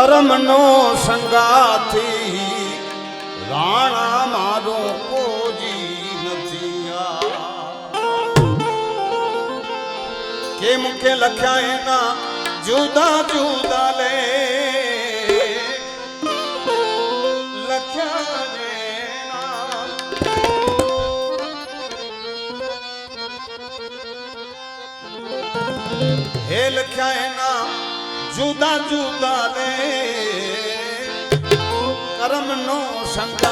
કર્મનો સંગાથી. રાણા મારું કોજી નથી. કેમ કે લખ્યા એના જુદા જુદા લે. લખ્યા હે લખ્યા એના જુદા જુદા લે કર્મનો સંગાતી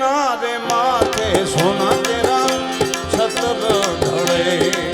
એક ના રે માથે સોના તેરા છત્ર ઢળે.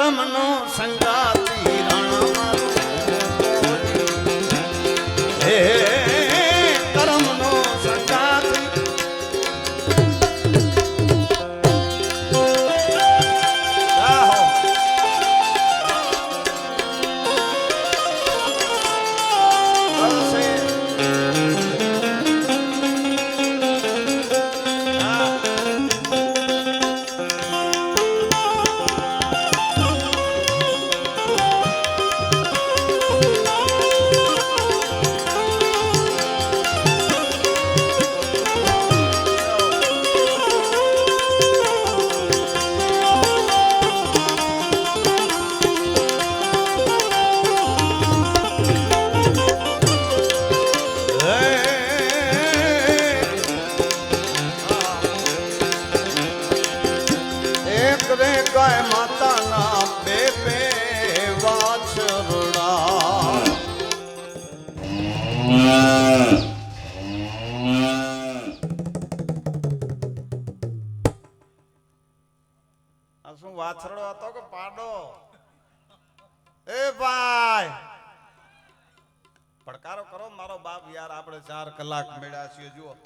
ਧਰਮ ਨੂੰ ਸੰਗਾ એ ભાઈ. પડકારો કરો મારો બાપ યાર, આપણે ચાર કલાક મેળ્યા છીએ, જુઓ.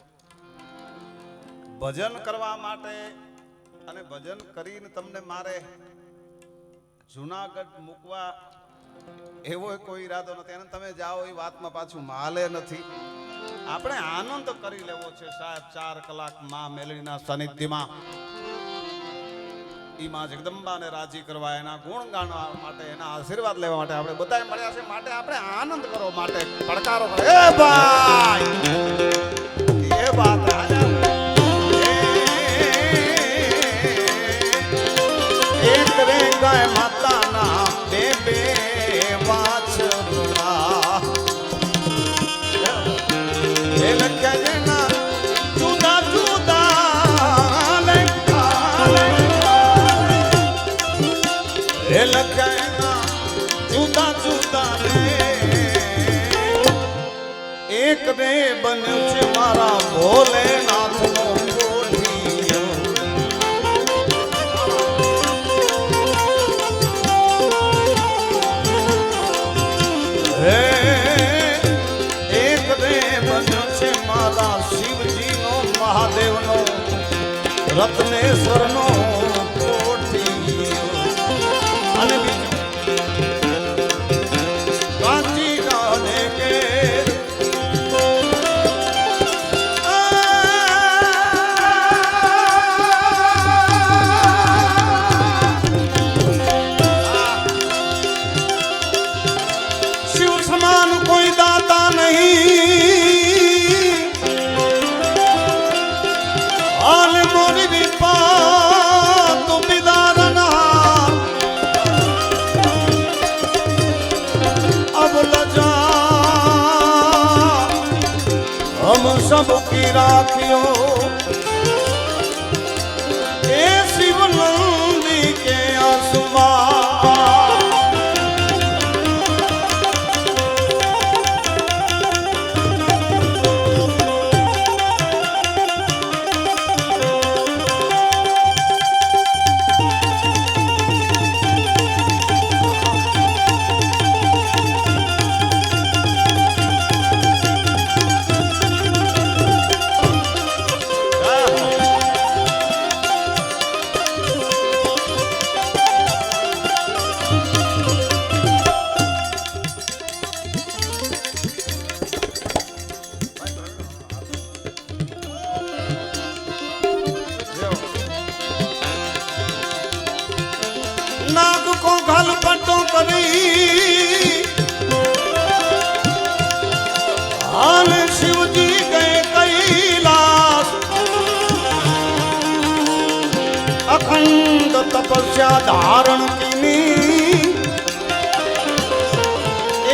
ભજન કરવા માટે અને ભજન કરીને તમને મારે જુનાગઢ મૂકવા એવો કોઈ ઈરાદો નથી. અને તમે જાઓ એ વાતમાં પાછું માલે નથી. આપણે આનંદ કરી લેવો છે સાહેબ, ચાર કલાકમાં મેલડીના સાનિધ્યમાં. માં જગદંબાને રાજી કરવા એના ગુણ ગાણવા માટે, એના આશીર્વાદ લેવા માટે આપણે બધા મળ્યા છે માટે આપણે આનંદ કરો, માટે પડકારો કરો એ ભાઈ એ વાત. જુદા જુદા રે. એક ને બન્યો છે મારા ભોલેનાથ નો એક ને બન્યો છે મારા રત્નેશ્વર નો સબકી રાખ્યો. કો ઘાલ પટો કરી હાલ શિવજી ગયે કૈલાસ અખંડ તપસ્યા ધારણ કીની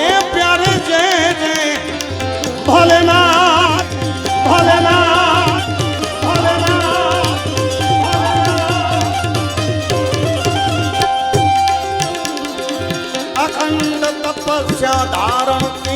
એ પ્યારે જય જય ભોલેનાથ લક્ષ્ય ધારણ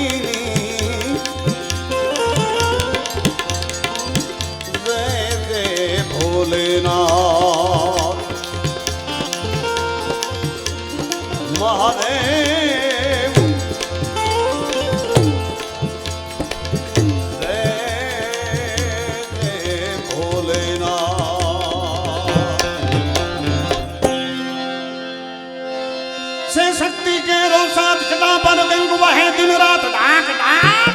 से शक्ति के रोसात कदा पर दिन वाहे दिन रात ढाक ढाक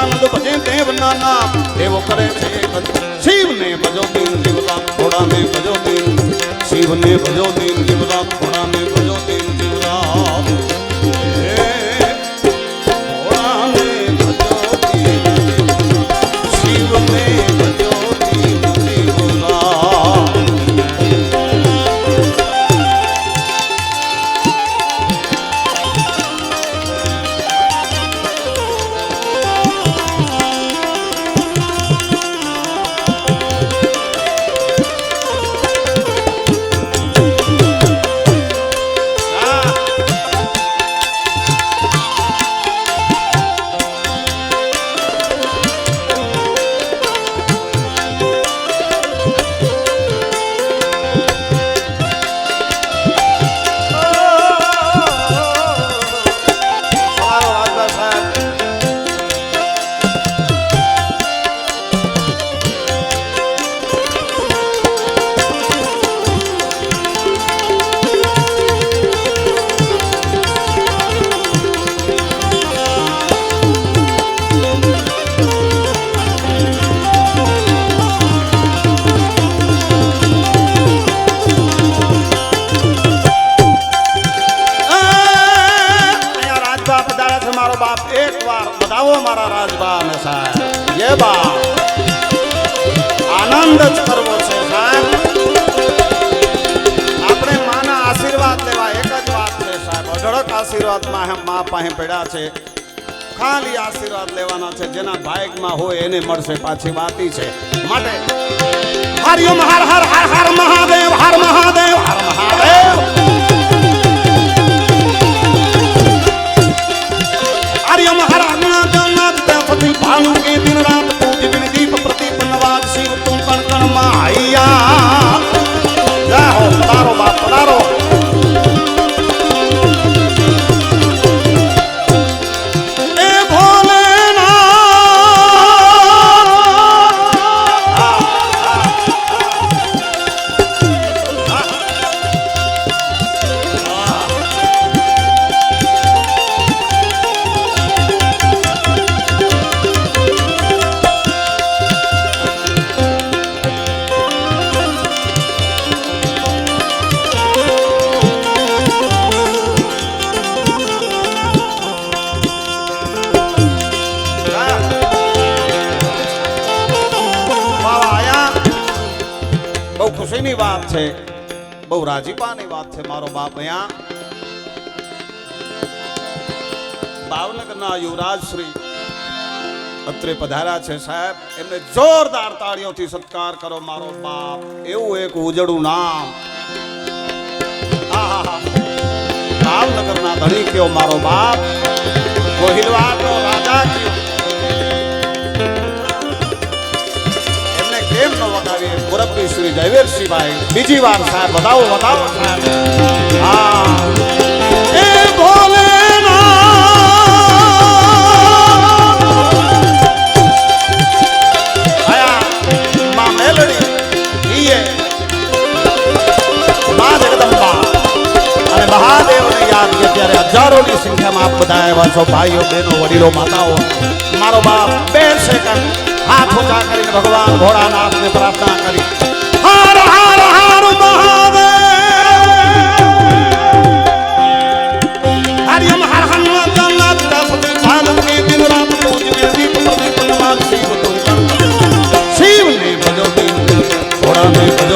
આનંદ ભજે દેવ નાના દેવો કરે છે. શિવને ભજો દિન જીવરામ ઘોડાને ભજો દિન શિવને ભજો દિન જીવરામ ઘોડાને પાસે પડ્યા છે. ખાલી આશીર્વાદ લેવાના છે. જેના ભાગમાં હોય એને મળશે પાછી વાતી છે. માટે હરિયમ હર હર હર હર મહાદેવ હર મહાદેવ હર મહાદેવ. હરિયમ હર હર નાથ ભાનુ કે દિન રાત પૂજ દિન દીપ પ્રદીપ નવાજ શિવ તું કણ કણમાં આયા બહુ વાત છે. બહુ રાજીપાની વાત છે મારો બાપ અહીંયા. ભાવનગરના યુવરાજ શ્રી અત્રે પધાર્યા છે સાહેબ. એમને જોરદાર તાળીઓથી સત્કાર કરો મારો બાપ. એવું એક ઉજળું નામ. ભાવનગરના ધણી કયો મારો બાપ. ગોહિલવાડનો રાજા કયો મુરબ્બી શ્રી જયવીરસિંહભાઈ બીજી વાર સાહેબ બતાવો બતાવો હા. એ અને મહાદેવને યાદ કે ત્યારે હજારોની સંખ્યામાં આપ બધા આવ્યા છો, ભાઈઓ, બહેનો, વડીલો, માતાઓ. મારો બાપ બે સેકન્ડ હાથ ઊંચા કરીને ભગવાન ભોળાનાથને પ્રાર્થના કરી. હાર હાર હાર મહાદેવ. હરિયમ હર હનુમત જન્નત સતી ભાલમ કે દિન રાત પૂજ મે દીપ પ્રદીપ નમાજ શિવ શિવ ભજો દિન. દિન દિન દિન.